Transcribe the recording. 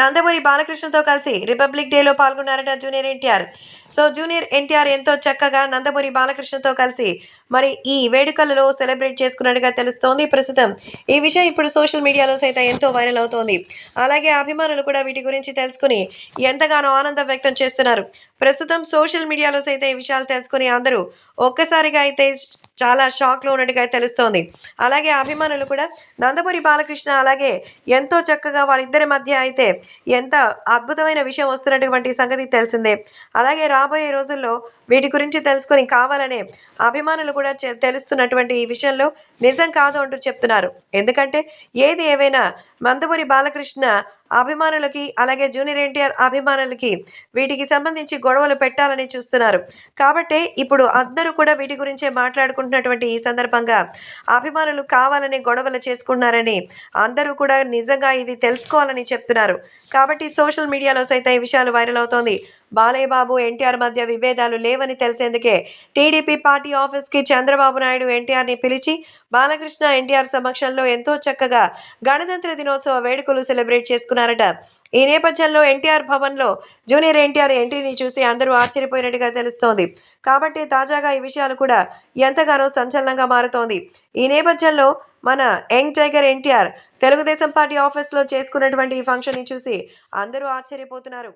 నందమూరి బాలకృష్ణతో కలిసి రిపబ్లిక్ డేలో పాల్గొన్నారట junior NTR. So junior NTR ఎంతో చక్కగా నందమూరి బాలకృష్ణతో కలిసి మరి ఈ వేడుకలలో సెలబ్రేట్ చేసుకున్నట్టుగా తెలుస్తోంది. ప్రస్తుతం ఈ విషయం ఇప్పుడు సోషల్ మీడియాలో సైతం ఎంతో వైరల్ అవుతోంది. అలాగే అభిమానులు కూడా వీటి గురించి తెలుసుకుని ఎంతగానో ఆనందం వ్యక్తం చేస్తున్నారు. ప్రస్తుతం సోషల్ మీడియాలో సైతం ఈ విషయాలు తెలుసుకుని అందరూ ఒక్కసారిగా అయితే చాలా షాక్లో ఉన్నట్టుగా తెలుస్తోంది. అలాగే అభిమానులు కూడా నందమూరి బాలకృష్ణ అలాగే ఎంతో చక్కగా వాళ్ళిద్దరి మధ్య అయితే ఎంత అద్భుతమైన విషయం వస్తున్నటువంటి సంగతి తెలిసిందే. అలాగే రాబోయే రోజుల్లో వీటి గురించి తెలుసుకొని కావాలనే అభిమానులు కూడా తెలుస్తున్నటువంటి ఈ విషయంలో నిజం కాదు అంటూ చెప్తున్నారు. ఎందుకంటే ఏది ఏవైనా నందమూరి బాలకృష్ణ అభిమానులకి అలాగే జూనియర్ ఎన్టీఆర్ అభిమానులకి వీటికి సంబంధించి గొడవలు పెట్టాలని చూస్తున్నారు. కాబట్టి ఇప్పుడు అందరూ కూడా వీటి గురించే మాట్లాడుకుంటున్నటువంటి ఈ సందర్భంగా అభిమానులు కావాలని గొడవలు చేసుకున్నారని అందరూ కూడా నిజంగా ఇది తెలుసుకోవాలని చెప్తున్నారు. కాబట్టి సోషల్ మీడియాలో సైతం ఈ విషయాలు వైరల్ అవుతోంది. బాలయ్య బాబు ఎన్టీఆర్ మధ్య విభేదాలు లేవని తెలిసేందుకే టీడీపీ పార్టీ ఆఫీస్కి చంద్రబాబు నాయుడు ఎన్టీఆర్ని పిలిచి బాలకృష్ణ ఎన్టీఆర్ సమక్షంలో ఎంతో చక్కగా గణతంత్ర దినోత్సవ వేడుకలు సెలబ్రేట్ చేసుకున్నారట. ఈ నేపథ్యంలో ఎన్టీఆర్ భవన్లో జూనియర్ ఎన్టీఆర్ ఎంట్రీని చూసి అందరూ ఆశ్చర్యపోయినట్టుగా తెలుస్తోంది. కాబట్టి తాజాగా ఈ విషయాలు కూడా ఎంతగానో సంచలనంగా మారుతోంది. ఈ నేపథ్యంలో మన young tiger NTR Telugu Desam party ఆఫీస్లో చేసుకున్నటువంటి ఈ ఫంక్షన్ని చూసి అందరూ ఆశ్చర్యపోతున్నారు.